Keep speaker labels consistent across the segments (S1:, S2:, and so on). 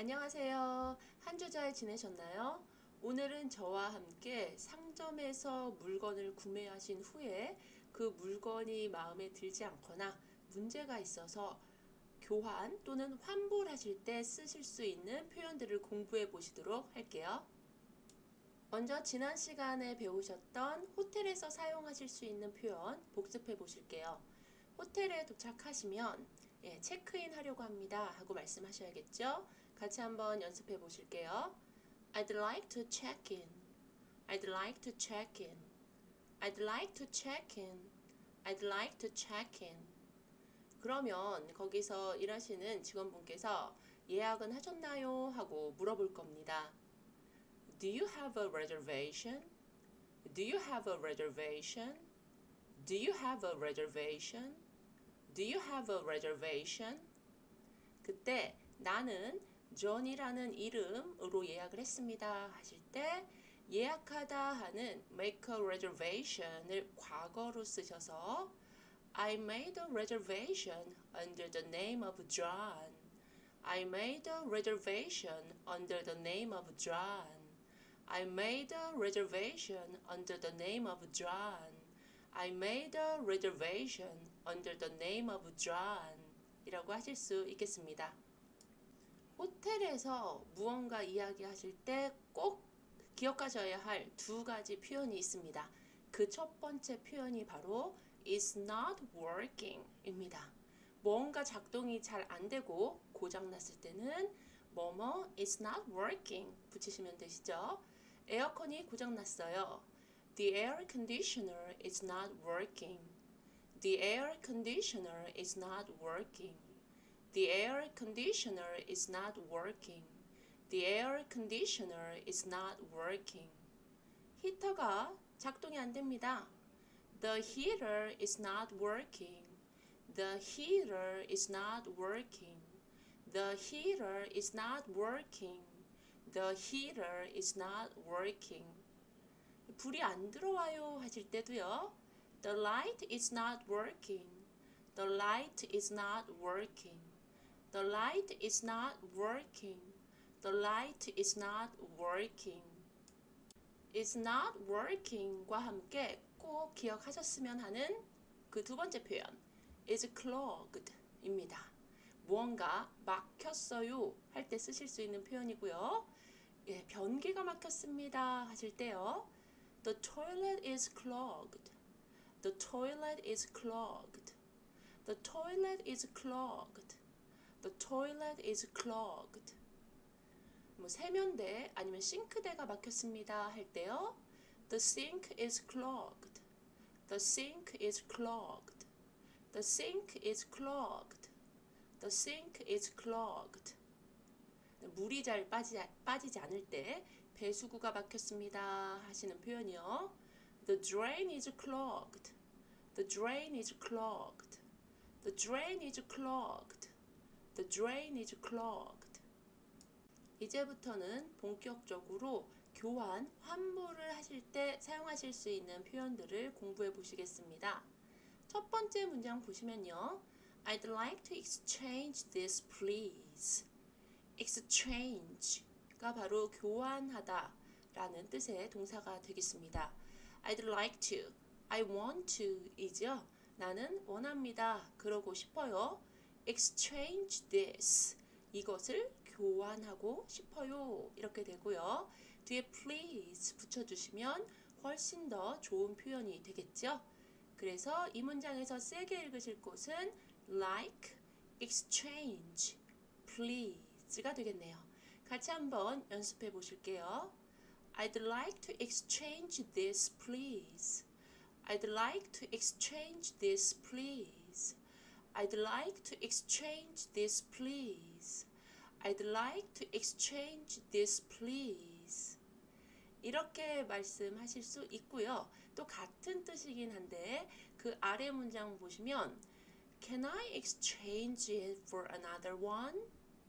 S1: 안녕하세요. 한 주 잘 지내셨나요? 오늘은 저와 함께 상점에서 물건을 구매하신 후에 그 물건이 마음에 들지 않거나 문제가 있어서 교환 또는 환불하실 때 쓰실 수 있는 표현들을 공부해 보시도록 할게요. 먼저 지난 시간에 배우셨던 호텔에서 사용하실 수 있는 표현 복습해 보실게요. 호텔에 도착하시면 예, 체크인 하려고 합니다 하고 말씀하셔야겠죠? 같이 한번 연습해 보실게요. I'd like to check in. I'd like to check in. I'd like to check in. I'd like to check in. 그러면 거기서 일하시는 직원분께서 예약은 하셨나요? 하고 물어볼 겁니다. Do you have a reservation? Do you have a reservation? Do you have a reservation? Do you have a reservation? 그때 나는 존이라는 이름으로 예약을 했습니다 하실 때 예약하다 하는 make a reservation을 과거로 쓰셔서 I made a reservation under the name of John. I made a reservation under the name of John. I made a reservation under the name of John. I made a reservation under the name of John. 이라고 하실 수 있겠습니다. 호텔에서 무언가 이야기하실 때 꼭 기억하셔야 할 두 가지 표현이 있습니다. 그 첫 번째 표현이 바로 is not working 입니다. 뭔가 작동이 잘 안 되고 고장 났을 때는 뭐뭐 is not working 붙이시면 되시죠. 에어컨이 고장 났어요. The air conditioner is not working. The air conditioner is not working. The air conditioner is not working. The air conditioner is not working. 히터가 작동이 안 됩니다. The heater is not working. The heater is not working. The heater is not working. The heater is not working. 불이 안 들어와요 하실 때도요. The light is not working. The light is not working. The light is not working. The light is not working. is not working과 함께 꼭 기억하셨으면 하는 그 두 번째 표현 is clogged 입니다. 무언가 막혔어요 할 때 쓰실 수 있는 표현이고요. 예, 변기가 막혔습니다 하실 때요. The toilet is clogged. The toilet is clogged. The toilet is clogged. The toilet is clogged. 뭐 세면대 아니면 싱크대가 막혔습니다 할 때요. The sink is clogged. The sink is clogged. The sink is clogged. The sink is clogged. 물이 잘 빠지, 빠지지 않을 때 배수구가 막혔습니다 하시는 표현이요. The drain is clogged. The drain is clogged. The drain is clogged. The drain is clogged. 이제부터는 본격적으로 교환, 환불을 하실 때 사용하실 수 있는 표현들을 공부해 보시겠습니다. 첫 번째 문장 보시면요. I'd like to exchange this please. exchange가 바로 교환하다 라는 뜻의 동사가 되겠습니다. I'd like to, I want to 이죠. 나는 원합니다. 그러고 싶어요. Exchange this. 이것을 교환하고 싶어요. 이렇게 되고요. 뒤에 please 붙여주시면 훨씬 더 좋은 표현이 되겠죠. 그래서 이 문장에서 세게 읽으실 곳은 like, exchange, please가 되겠네요. 같이 한번 연습해 보실게요. I'd like to exchange this, please. I'd like to exchange this, please. I'd like to exchange this, please. I'd like to exchange this, please. 이렇게 말씀하실 수 있고요. 또 같은 뜻이긴 한데 그 아래 문장 보시면 Can I exchange it for another one?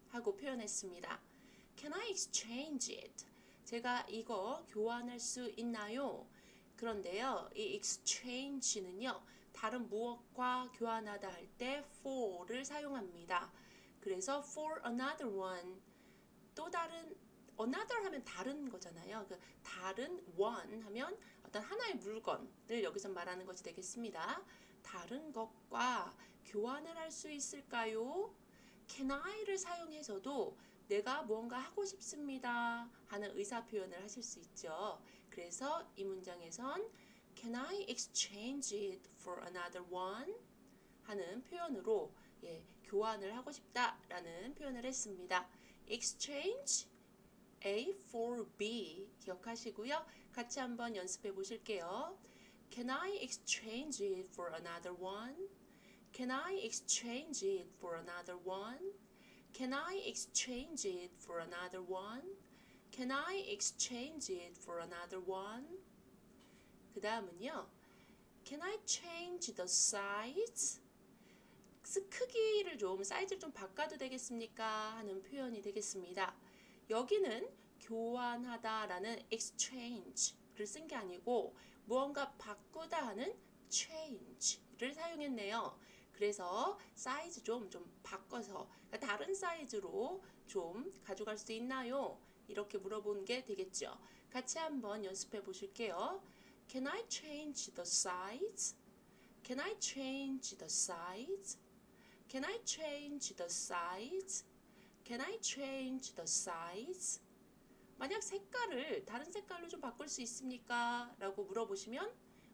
S1: 하고 표현했습니다. Can I exchange it? 제가 이거 교환할 수 있나요? 그런데요, 이 exchange는요, 다른 무엇과 교환하다 할 때 for를 사용합니다. 그래서 for another one, 또 다른 another 하면 다른 거잖아요. 그 다른 one 하면 어떤 하나의 물건을 여기서 말하는 것이 되겠습니다. 다른 것과 교환을 할 수 있을까요? can I를 사용해서도 내가 무언가 하고 싶습니다 하는 의사 표현을 하실 수 있죠. 그래서 이 문장에선 can I exchange it for another one 하는 표현으로 예, 교환을 하고 싶다라는 표현을 했습니다. exchange A for B 기억하시고요. 같이 한번 연습해 보실게요. Can I exchange it for another one? Can I exchange it for another one? Can I exchange it for another one? Can I exchange it for another one? 그 다음은요. Can I change the size? 스- 크기를 좀 사이즈를 좀 바꿔도 되겠습니까? 하는 표현이 되겠습니다. 여기는 교환하다라는 exchange를 쓴 게 아니고 무언가 바꾸다 하는 change를 사용했네요. 그래서 사이즈 좀좀 바꿔서 그러니까 다른 사이즈로 좀 가져갈 수 있나요? 이렇게 물어보는 게 되겠죠. 같이 한번 연습해 보실게요. Can I change the size? Can I change the size? Can I change the size? Can I change the size? 만약 색깔을 다른 색깔로 좀 바꿀 수 있습니까? 라고 물어보시면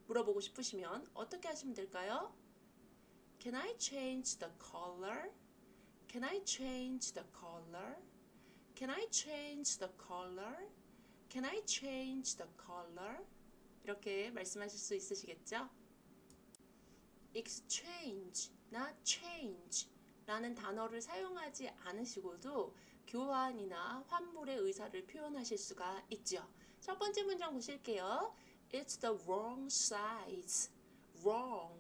S1: 물어보고 싶으시면 어떻게 하시면 될까요? Can I change the color? Can I change the color? Can I change the color? Can I change the color? 이렇게 말씀하실 수 있으시겠죠? exchange나 change라는 단어를 사용하지 않으시고도 교환이나 환불의 의사를 표현하실 수가 있죠. 첫 번째 문장 보실게요. It's the wrong size. wrong.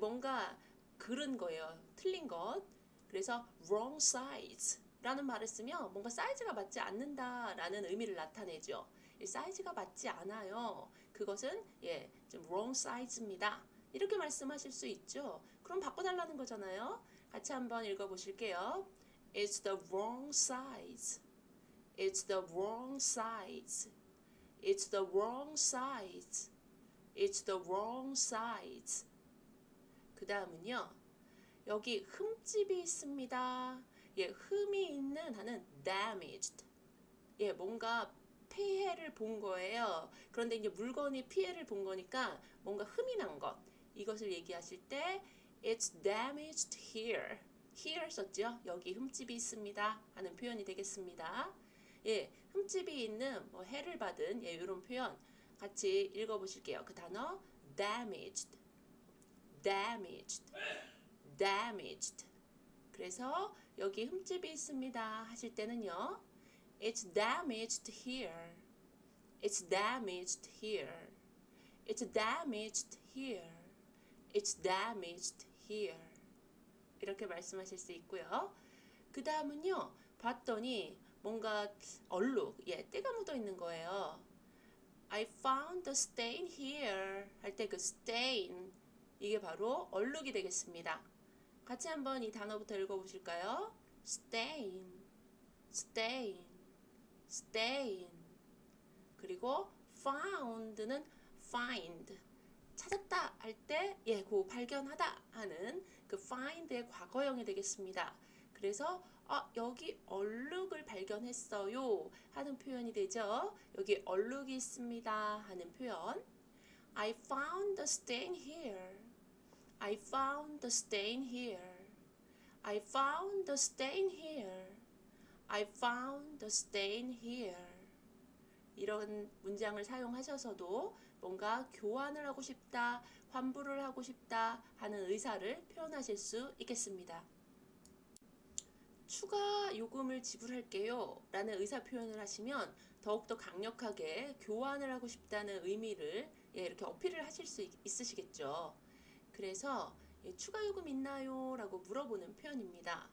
S1: 뭔가 그른 거예요. 틀린 것. 그래서 wrong size. 라는 말을 쓰면 뭔가 사이즈가 맞지 않는다 라는 의미를 나타내죠. 이 사이즈가 맞지 않아요. 그것은 예, 좀 wrong size입니다. 이렇게 말씀하실 수 있죠. 그럼 바꿔달라는 거잖아요. 같이 한번 읽어보실게요. It's the wrong size. It's the wrong size. It's the wrong size. It's the wrong size. 그 다음은요. 여기 흠집이 있습니다. 예, 흠이 있는 하는 damaged. 예, 뭔가 피해를 본 거예요. 그런데 이제 물건이 피해를 본 거니까 뭔가 흠이 난 것. 이것을 얘기하실 때 it's damaged here. here 썼죠. 여기 흠집이 있습니다. 하는 표현이 되겠습니다. 예, 흠집이 있는 뭐 해를 받은 예, 이런 표현 같이 읽어 보실게요. 그 단어 damaged. damaged. damaged. 그래서 여기 흠집이 있습니다. 하실 때는요. It's damaged here. It's damaged here. It's damaged here. It's damaged here. 이렇게 말씀하실 수 있고요. 그 다음은요. 봤더니 뭔가 얼룩, 예, 때가 묻어 있는 거예요. I found the stain here. 할 때 그 stain 이게 바로 얼룩이 되겠습니다. 같이 한번 이 단어부터 읽어보실까요? stain, stain, stain. 그리고 found는 find. 찾았다 할 때, 예, 그 발견하다 하는 그 find의 과거형이 되겠습니다. 그래서 아, 여기 얼룩을 발견했어요 하는 표현이 되죠. 여기 얼룩이 있습니다 하는 표현. I found the stain here. I found the stain here. I found the stain here. I found the stain here. 이런 문장을 사용하셔서도 뭔가 교환을 하고 싶다, 환불을 하고 싶다 하는 의사를 표현하실 수 있겠습니다. 추가 요금을 지불할게요 라는 의사 표현을 하시면 더욱더 강력하게 교환을 하고 싶다는 의미를 예, 이렇게 어필을 하실 수 있, 있으시겠죠. 그래서 예, 추가 요금 있나요? 라고 물어보는 표현입니다.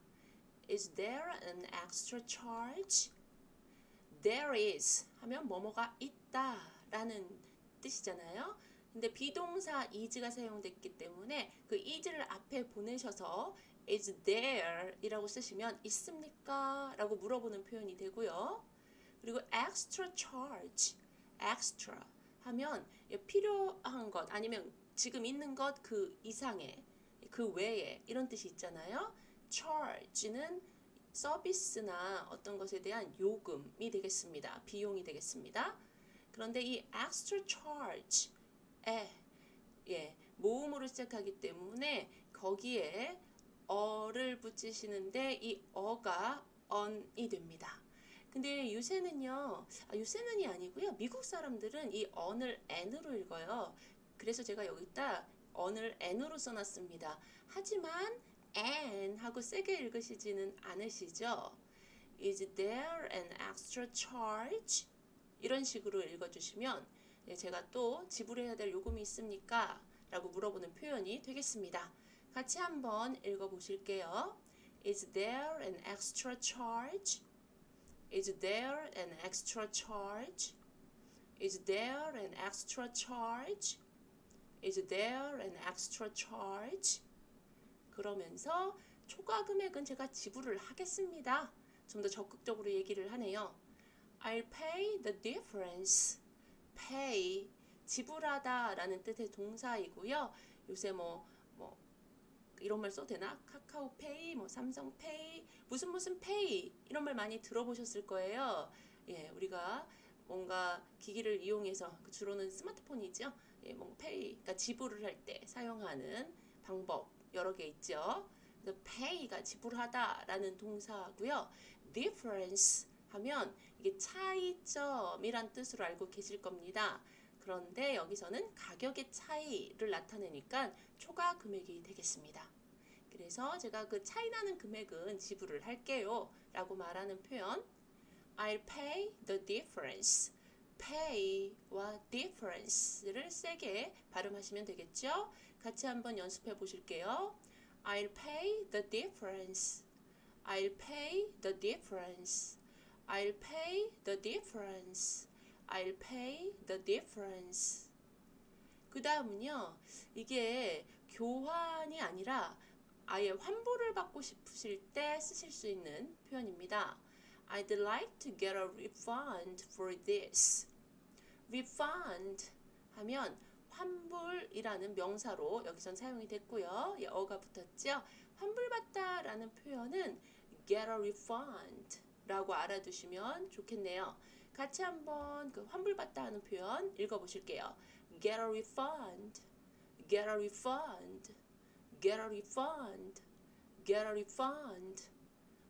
S1: Is there an extra charge? There is 하면 뭐뭐가 있다 라는 뜻이잖아요. 근데 비동사 is가 사용됐기 때문에 그 is를 앞에 보내셔서 is there 이라고 쓰시면 있습니까? 라고 물어보는 표현이 되고요. 그리고 extra charge, extra 하면 필요한 것 아니면 지금 있는 것 그 이상의 그 외에 이런 뜻이 있잖아요. Charge는 서비스나 어떤 것에 대한 요금이 되겠습니다. 비용이 되겠습니다. 그런데 이 extra charge에 예, 모음으로 시작하기 때문에 거기에 어를 붙이시는데 이 어가 on이 됩니다. 근데 요새는요, 아, 요새는이 아니고요. 미국 사람들은 이 on을 n으로 읽어요. 그래서 제가 여기다 on을 n으로 써놨습니다. 하지만 n 하고 세게 읽으시지는 않으시죠? Is there an extra charge? 이런 식으로 읽어주시면 네, 제가 또 지불해야 될 요금이 있습니까? 라고 물어보는 표현이 되겠습니다. 같이 한번 읽어보실게요. Is there an extra charge? Is there an extra charge? Is there an extra charge? Is there an extra charge? 그러면서 초과 금액은 제가 지불을 하겠습니다. 좀 더 적극적으로 얘기를 하네요. I'll pay the difference. pay 지불하다 라는 뜻의 동사이고요. 요새 뭐 뭐 이런 말 써도 되나? 카카오페이, 뭐 삼성페이, 무슨 무슨 페이 이런 말 많이 들어보셨을 거예요. 예, 우리가 뭔가 기기를 이용해서 그 주로는 스마트폰이죠. 예, 뭐 페이, 그러니까 지불을 할 때 사용하는 방법 여러 개 있죠. 그래서 pay가 지불하다라는 동사고요. difference 하면 이게 차이점이란 뜻으로 알고 계실 겁니다. 그런데 여기서는 가격의 차이를 나타내니까 초과 금액이 되겠습니다. 그래서 제가 그 차이 나는 금액은 지불을 할게요. 라고 말하는 표현 I'll pay the difference. pay와 difference를 세게 발음하시면 되겠죠? 같이 한번 연습해 보실게요. I'll pay the difference. I'll pay the difference. I'll pay the difference. I'll pay the difference. 그 다음은요, 이게 교환이 아니라 아예 환불을 받고 싶으실 때 쓰실 수 있는 표현입니다. I'd like to get a refund for this. refund 하면 환불이라는 명사로 여기선 사용이 됐고요. 예, 어가 붙었죠. 환불받다라는 표현은 get a refund 라고 알아두시면 좋겠네요. 같이 한번 그 환불받다 하는 표현 읽어보실게요. get a refund, get a refund, get a refund, get a refund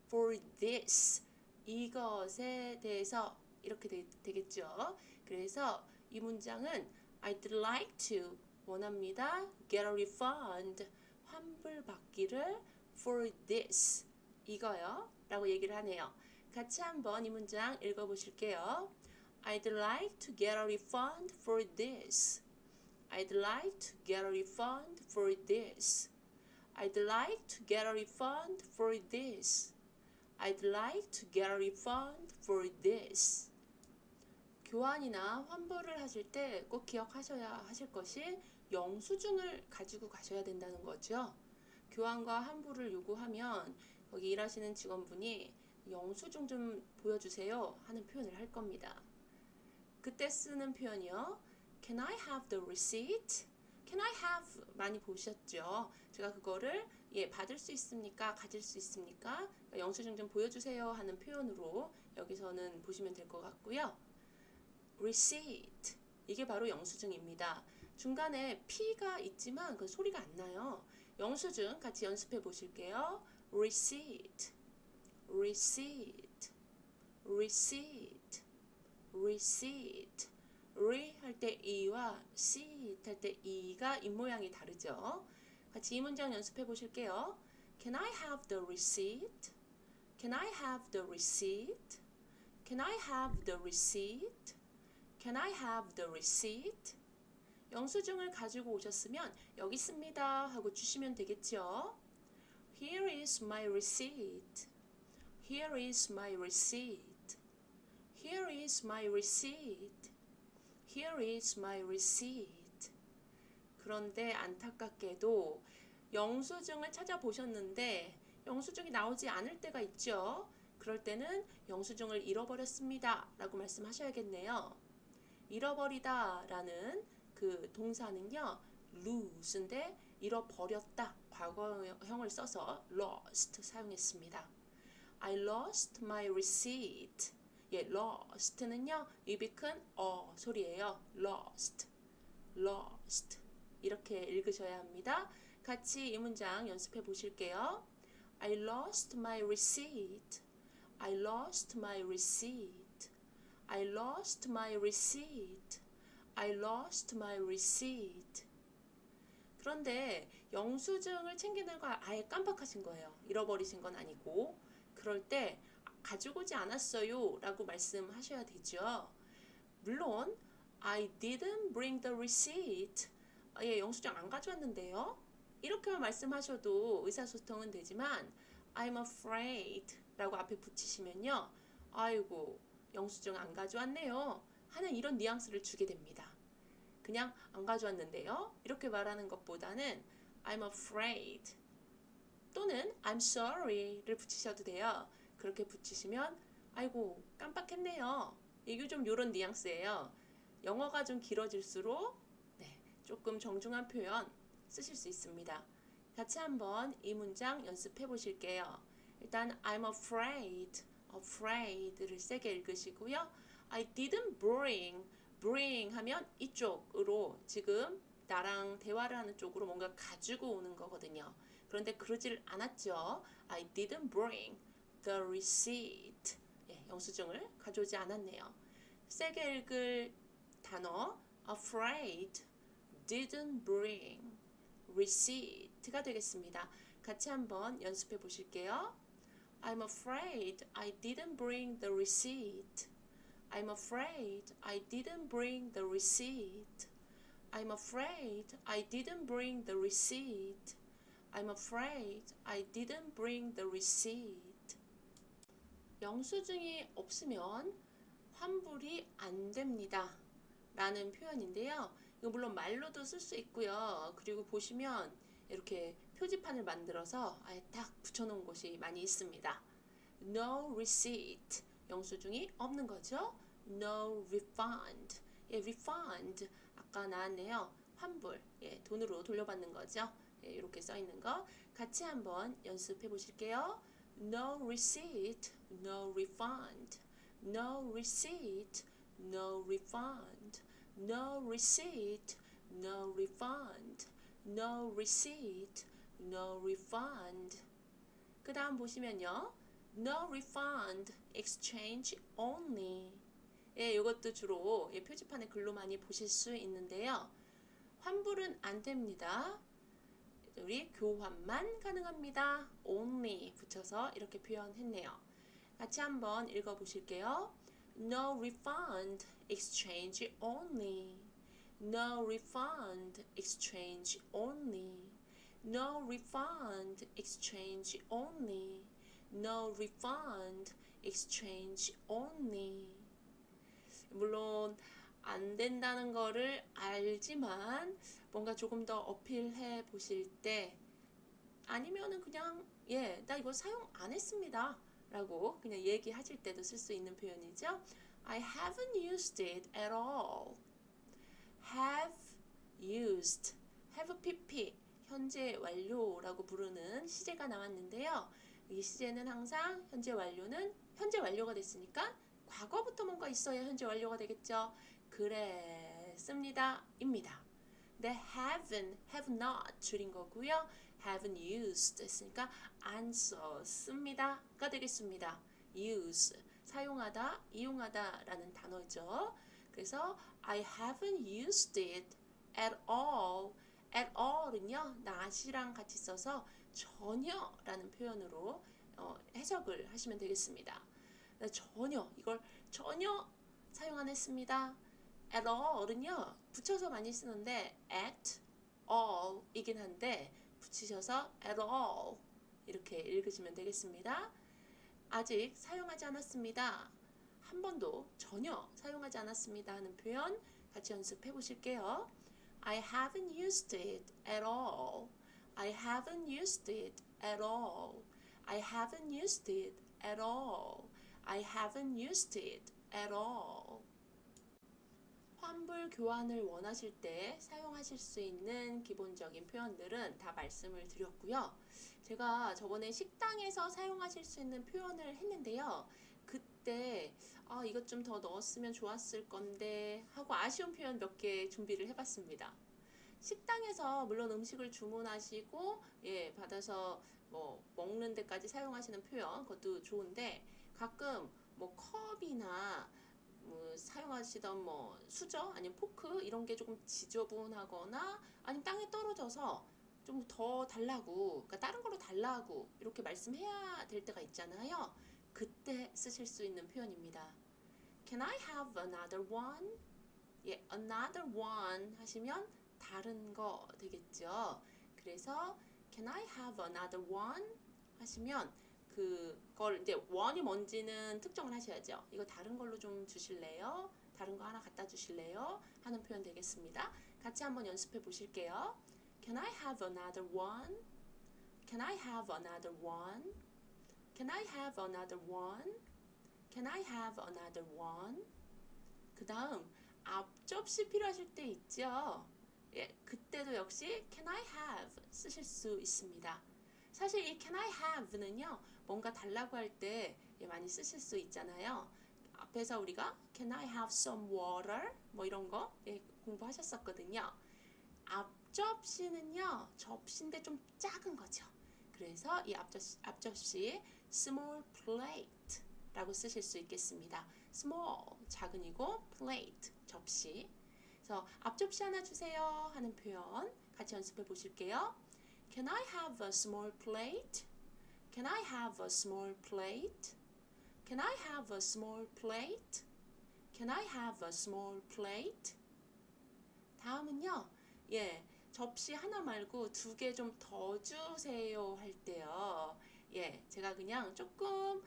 S1: for this 이것에 대해서 이렇게 되, 되겠죠. 그래서 이 문장은 I'd like to 원합니다. get a refund 환불받기를 for this 이거요 라고 얘기를 하네요. 같이 한번 이 문장 읽어보실게요. I'd like to get a refund for this. I'd like to get a refund for this. I'd like to get a refund for this. I'd like to get a refund for this. 교환이나 환불을 하실 때 꼭 기억하셔야 하실 것이 영수증을 가지고 가셔야 된다는 거죠. 교환과 환불을 요구하면 거기 일하시는 직원분이 영수증 좀 보여주세요 하는 표현을 할 겁니다. 그때 쓰는 표현이요. Can I have the receipt? Can I have 많이 보셨죠? 제가 그거를 예 받을 수 있습니까? 가질 수 있습니까? 그러니까 영수증 좀 보여주세요 하는 표현으로 여기서는 보시면 될 것 같고요. Receipt 이게 바로 영수증입니다. 중간에 P가 있지만 그 소리가 안 나요. 영수증 같이 연습해 보실게요. receipt, receipt, receipt, receipt. re 할 때 e와 seat 할때 e가 입 모양이 다르죠. 같이 이 문장 연습해 보실게요. Can I have the receipt? Can I have the receipt? Can I have the receipt? Can I have the receipt? 영수증을 가지고 오셨으면 여기 있습니다 하고 주시면 되겠죠. Here is my receipt. Here is my receipt. Here is my receipt. Here is my receipt. 그런데 안타깝게도 영수증을 찾아보셨는데 영수증이 나오지 않을 때가 있죠. 그럴 때는 영수증을 잃어버렸습니다. 라고 말씀하셔야겠네요. 잃어버리다 라는 그 동사는요, lose인데 잃어버렸다. 과거형을 써서 lost 사용했습니다. I lost my receipt. 예, lost는요, 입이 큰 어 소리예요. lost, lost. 이렇게 읽으셔야 합니다. 같이 이 문장 연습해 보실게요. I lost my receipt. I lost my receipt. I lost my receipt. I lost my receipt. 그런데 영수증을 챙기는 걸 아예 깜빡하신 거예요. 잃어버리신 건 아니고. 그럴 때 가지고 오지 않았어요 라고 말씀하셔야 되죠. 물론 I didn't bring the receipt. 아, 예, 영수증 안 가져왔는데요. 이렇게만 말씀하셔도 의사소통은 되지만 I'm afraid 라고 앞에 붙이시면요. 아이고 영수증 안 가져왔네요. 하는 이런 뉘앙스를 주게 됩니다. 그냥 안 가져왔는데요. 이렇게 말하는 것보다는 I'm afraid 또는 I'm sorry를 붙이셔도 돼요. 그렇게 붙이시면 아이고 깜빡했네요. 이게 좀 요런 뉘앙스예요. 영어가 좀 길어질수록 네, 조금 정중한 표현 쓰실 수 있습니다. 같이 한번 이 문장 연습해 보실게요. 일단 I'm afraid, afraid를 세게 읽으시고요. I didn't bring, bring 하면 이쪽으로 지금 나랑 대화를 하는 쪽으로 뭔가 가지고 오는 거거든요. 그런데 그러질 않았죠. I didn't bring the receipt. 예, 영수증을 가져오지 않았네요. 세게 읽을 단어 afraid, didn't bring, receipt가 되겠습니다. 같이 한번 연습해 보실게요. I'm afraid I didn't bring the receipt. I'm afraid I didn't bring the receipt. I'm afraid I didn't bring the receipt. I'm afraid I didn't bring the receipt. 영수증이 없으면 환불이 안 됩니다. 라는 표현인데요. 이거 물론 말로도 쓸 수 있고요. 그리고 보시면 이렇게 표지판을 만들어서 아예 딱 붙여놓은 곳이 많이 있습니다. No receipt. 영수증이 없는 거죠. No refund. 예, refund. 아까 나왔네요. 환불. 예, 돈으로 돌려받는 거죠. 예, 이렇게 써 있는 거 같이 한번 연습해 보실게요. No receipt, no refund. No receipt, no refund. No receipt, no refund. No receipt, no refund. 그 다음 보시면요. No refund, exchange only. 예, 이것도 주로 예, 표지판에 글로 많이 보실 수 있는데요. 환불은 안 됩니다. 우리 교환만 가능합니다. only 붙여서 이렇게 표현했네요. 같이 한번 읽어 보실게요. No refund, exchange only. No refund, exchange only. No refund, exchange only. No refund, exchange only. 물론 안 된다는 거를 알지만 뭔가 조금 더 어필해 보실 때 아니면은 그냥 예, 나 이거 사용 안 했습니다. 라고 그냥 얘기하실 때도 쓸 수 있는 표현이죠. I haven't used it at all. have used, have pp, 현재 완료라고 부르는 시제가 나왔는데요. 이 시제는 항상 현재 완료는 현재 완료가 됐으니까 과거부터 뭔가 있어야 현재 완료가 되겠죠. 그랬습니다. 입니다. 네, haven't, have not 줄인 거고요. haven't used 했으니까 안 썼습니다가 되겠습니다. use, 사용하다, 이용하다 라는 단어죠. 그래서 I haven't used it at all. At all은요, not이랑 같이 써서 전혀라는 표현으로 어, 해석을 하시면 되겠습니다. 전혀, 이걸 전혀 사용 안 했습니다. at all은요, 붙여서 많이 쓰는데 at all 이긴 한데 붙이셔서 at all 이렇게 읽으시면 되겠습니다. 아직 사용하지 않았습니다. 한 번도 전혀 사용하지 않았습니다 하는 표현 같이 연습해 보실게요. I haven't used it at all. I haven't used it at all. I haven't used it at all. I haven't used it at all. 환불 교환을 원하실 때 사용하실 수 있는 기본적인 표현들은 다 말씀을 드렸고요. 제가 저번에 식당에서 사용하실 수 있는 표현을 했는데요. 그때 아, 이것 좀 더 넣었으면 좋았을 건데 하고 아쉬운 표현 몇 개 준비를 해봤습니다. 식당에서 물론 음식을 주문하시고 예 받아서 뭐 먹는 데까지 사용하시는 표현 그것도 좋은데 가끔 뭐 컵이나 뭐 사용하시던 뭐 수저 아니면 포크 이런 게 조금 지저분하거나 아니면 땅에 떨어져서 좀 더 달라고 그러니까 다른 걸로 달라고 이렇게 말씀해야 될 때가 있잖아요. 그때 쓰실 수 있는 표현입니다. Can I have another one? 예, another one 하시면 다른 거 되겠죠. 그래서 Can I have another one? 하시면 그걸 이제 one이 뭔지는 특정을 하셔야죠. 이거 다른 걸로 좀 주실래요? 다른 거 하나 갖다 주실래요? 하는 표현 되겠습니다. 같이 한번 연습해 보실게요. Can I have another one? Can I have another one? Can I have another one? Can I have another one? 그 다음 앞 접시 필요하실 때 있죠. 예, 그때도 역시 can I have 쓰실 수 있습니다. 사실 이 can I have는요, 뭔가 달라고 할때 예, 많이 쓰실 수 있잖아요. 앞에서 우리가 can I have some water 뭐 이런 거 예, 공부하셨었거든요. 앞 접시는요, 접시인데 좀 작은 거죠. 그래서 이 앞접시, 앞접시 small plate라고 쓰실 수 있겠습니다. small 작은이고 plate 접시. 그래서 앞접시 하나 주세요 하는 표현 같이 연습해 보실게요. Can I have a small plate? Can I have a small plate? Can I have a small plate? Can I have a small plate? 다음은요. 예. 접시 하나 말고 두 개 좀 더 주세요 할 때요. 예. 제가 그냥 조금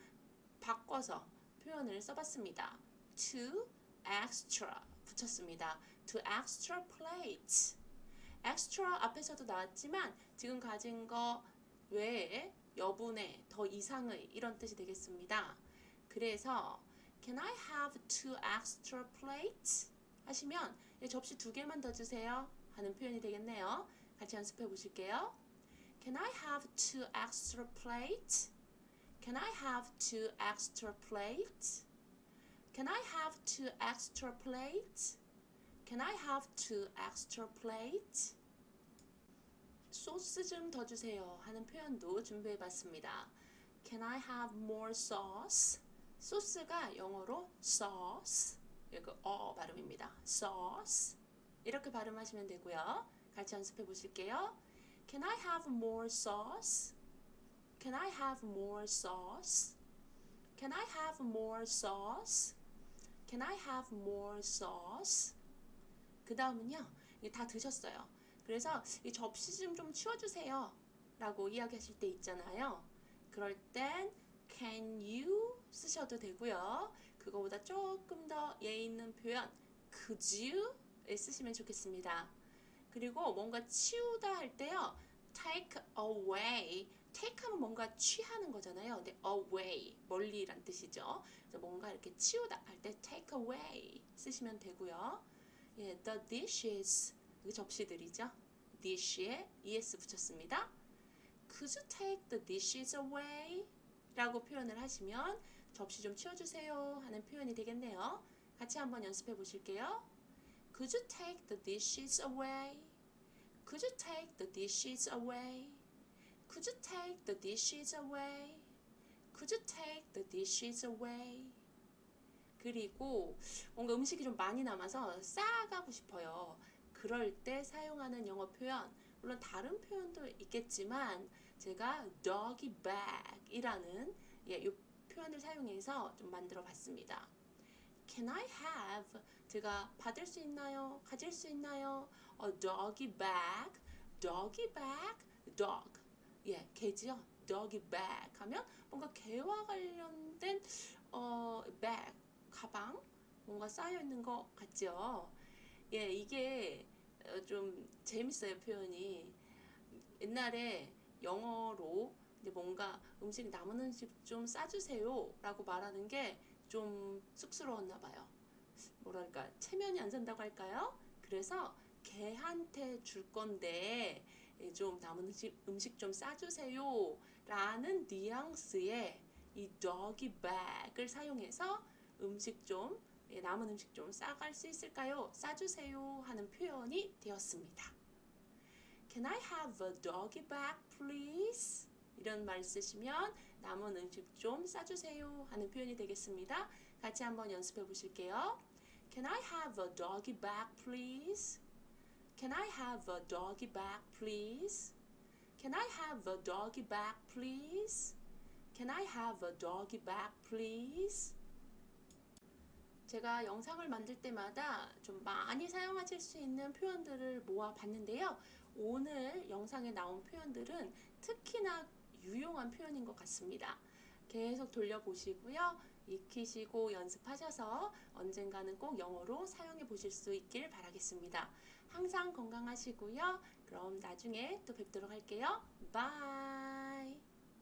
S1: 바꿔서 표현을 써봤습니다. two extra 붙였습니다. two extra plates. extra 앞에서도 나왔지만 지금 가진 거 외에 여분의 더 이상의 이런 뜻이 되겠습니다. 그래서 can I have two extra plates? 하시면 예, 접시 두 개만 더 주세요 하는 표현이 되겠네요. 같이 연습해 보실게요. Can I have two extra plates? Can I have two extra plates? Can I have two extra plates? Can I have two extra plates? 소스 좀 더 주세요 하는 표현도 준비해 봤습니다. Can I have more sauce? 소스가 영어로 sauce. 이거 어 발음입니다. sauce. 이렇게 발음하시면 되고요. 같이 연습해 보실게요. Can I have more sauce? Can I have more sauce? Can I have more sauce? Can I have more sauce? 그 다음은요, 이게 다 드셨어요. 그래서 이 접시 좀 좀 치워주세요. 라고 이야기하실 때 있잖아요. 그럴 땐 can you 쓰셔도 되고요. 그거보다 조금 더 예의 있는 표현 could you 쓰시면 좋겠습니다. 그리고 뭔가 치우다 할 때요. take away take 하면 뭔가 취하는 거잖아요. 근데 away 멀리란 뜻이죠. 그래서 뭔가 이렇게 치우다 할 때 take away 쓰시면 되고요. 예, the dishes 이 접시들이죠. dish에 es 붙였습니다. Could you take the dishes away? 라고 표현을 하시면 접시 좀 치워주세요 하는 표현이 되겠네요. 같이 한번 연습해 보실게요. Could you take the dishes away? Could you take the dishes away? Could you take the dishes away? Could you take the dishes away? 그리고 뭔가 음식이 좀 많이 남아서 싸가고 싶어요. 그럴 때 사용하는 영어 표현, 물론 다른 표현도 있겠지만 제가 doggy bag이라는 예, 이 표현을 사용해서 좀 만들어 봤습니다. Can I have? 제가 받을 수 있나요? 가질 수 있나요? A doggy bag, doggy bag, dog. 예, 개지요. doggy bag 하면 뭔가 개와 관련된 어 bag, 가방 뭔가 쌓여 있는 것 같죠. 예, 이게 어, 좀 재밌어요 표현이. 옛날에 영어로 이제 뭔가 음식 남은 음식 좀 싸주세요라고 말하는 게 좀 쑥스러웠나 봐요. 뭐랄까 체면이 안 산다고 할까요? 그래서 걔한테 줄 건데 예, 좀 남은 음식, 음식 좀 싸주세요 라는 뉘앙스의 이 doggy bag을 사용해서 음식 좀 예, 남은 음식 좀 싸갈 수 있을까요? 싸주세요 하는 표현이 되었습니다. Can I have a doggy bag, please? 이런 말 쓰시면 남은 음식 좀 싸주세요 하는 표현이 되겠습니다. 같이 한번 연습해 보실게요. Can I have a doggy bag, please? Can I have a doggy bag, please? Can I have a doggy bag, please? Can I have a doggy bag, please? 제가 영상을 만들 때마다 좀 많이 사용하실 수 있는 표현들을 모아 봤는데요. 오늘 영상에 나온 표현들은 특히나 유용한 표현인 것 같습니다. 계속 돌려보시고요. 익히시고 연습하셔서 언젠가는 꼭 영어로 사용해 보실 수 있길 바라겠습니다. 항상 건강하시고요. 그럼 나중에 또 뵙도록 할게요. 바이.